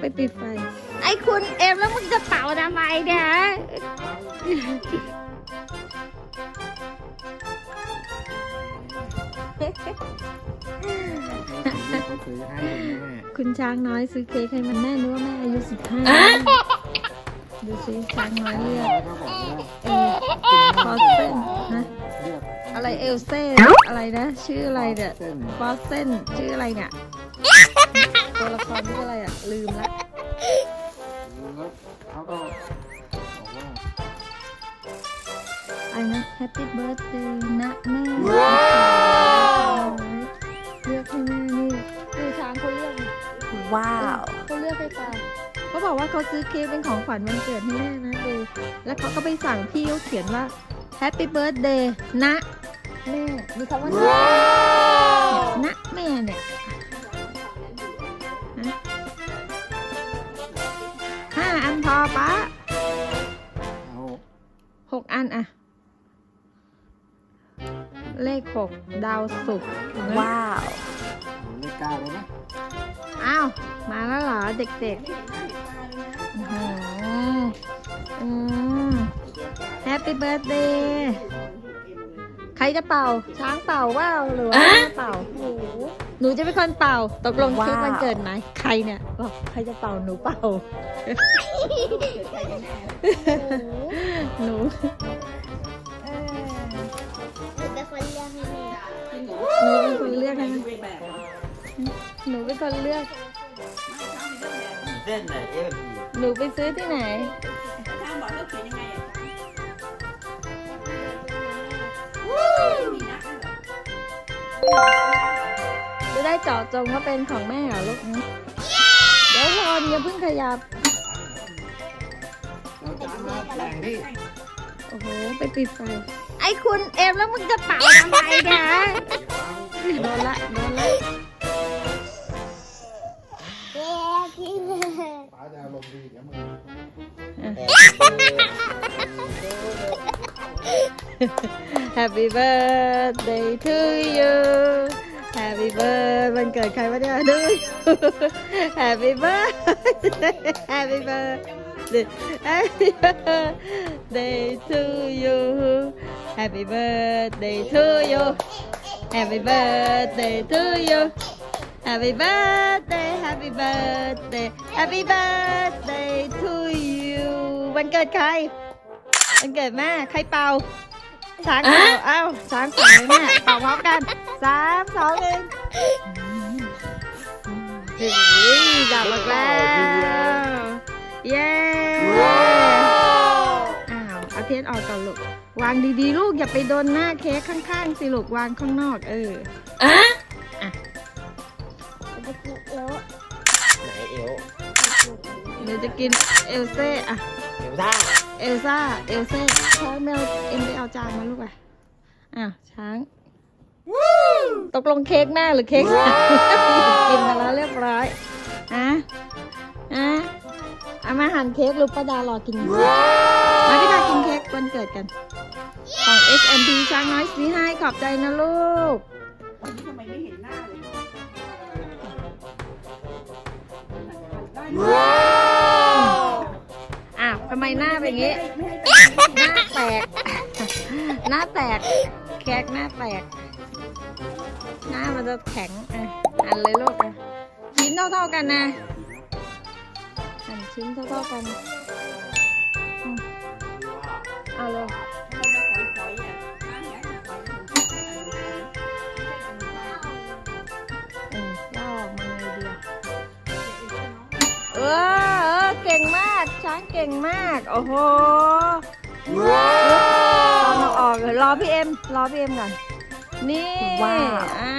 ไปปิดไฟ ไอ้คุณเอ็มแล้วมึงจะเป่าทำไมเนี่ยฮะเขาซื้อให้แม่คุณช้างน้อยซื้อเค้กให้มันแม่นึกว่าแม่อายุสิบห้าดูสิช้างน้อยเลือกแล้วก็บอกว่าเออฟอสเซนฮะเลือกอะไรเอลเซ่อะไรนะ ชื่ออะไรเนี่ยเส้นฟอสเซนชื่ออะไรเนี่ย ตัวละครชื่ออะไรอะ ลืมละแล้วเขาก็บอกว่าอะไรนะ Happy Birthday นะแม่เลือกให้แม่นี่ดูช้างเขาเลือกนี่ว้าว เขาเลือกให้ปาเขาบอกว่าเขาซื้อเค้กเป็นของขวัญวันเกิดให้แม่นะดูแล้วเขาก็ไปสั่งพี่เขาเขียนว่า Happy Birthday นะแม่มีคำว่านะนะแม่เนี่ย อันพอปะเอาหกอันอะเลขหกดาวศุกร์เห็นไหมว้าว เอาเลขเก้าเลยนะอ้าว มาแล้วเหรอเด็กๆอื้อหืออืมแฮปปี้เบิร์ดเดย์ ใครจะเป่า ช้างเป่าว่าหรือว่าแม่เป่าหนูหนูจะเป็นคนเป่า ตกลงเค้กว้าววันเกิดไหมใครเนี่ยบอกใครจะเป่าหนูเป่า หนูหนูเป็นคนเลือกให้ไหมหนูเป็นคนเลือกเส้นไหนเอฟหนูไปซื้อที่ไหนช่างบอกเขาเขียนยังไง จะได้เจาะจงว่าเป็นของแม่เหรอลูกนะเดี๋ยวรอนอย่าเพิ่งขยับ เราจะมาแบ่งที่โอ้โห ไปปิดไฟ ไอ้คุณเอ็มแล้วมึงจะเป่าทำไมเนี่ยฮะโดนละ โดนละ ป้าจะอารมณ์ดีเดี๋ยวมึง Happy birthday to you Happy birthday วันเกิดใครวะเนี่ยดู Happy birthday Happy birthday Happy birthday to you Happy birthday to you Happy birthday to you Happy birthday Happy birthday Happy birthday to you วันเกิดใคร วันเกิดแม่ ใครเป่าช้างเป่าเอ้าช้างเป่าแม่เป่าพร้อมกันสามสองหนึ่งเฮ้ยดับหมดแล้ว เย้อ้าวเอาเทียนออกก่อนลูก วางดีๆ ลูกอย่าไปโดนหน้าเค้กข้างๆ สิลูกวางข้างนอก เออ ไหนเอวเดี๋ยวจะกินเอลเซ่อะเอวซ่าเอลซ่าเอลเซ่ช้างแมวเอ็มไปเอาจานมาลูกอะอ้าวช้างตกลงเค้กแม่หรือเค้กช้างกินมาแล้วเรียบร้อยอะอะเอามาหั่นเค้กลูกป้าดารอกินอยู่มาพี่ดากินเค้กวันเกิดกันของ SMP ช้างน้อยสีให้ขอบใจนะลูก ได้อ้าวทำไมหน้าเป็นอย่างงี้ หน้าแตก หน้าแตกแขกหน้าแตก หน้ามันจะแข็งอะอันเลยลูกอะชิ้นเท่าๆกันนะหั่นชิ้นเท่าๆกันอืมเอาเลย เออเออเก่งมาก ช้างเก่งมาก โอ้โหตอนเอาออกเดี๋ยวรอพี่เอ็ม รอพี่เอ็มก่อน นี่ว้าวอ่า